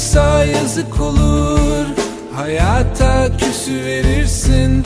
Kalırsa yazık olur. Hayata küsü verirsin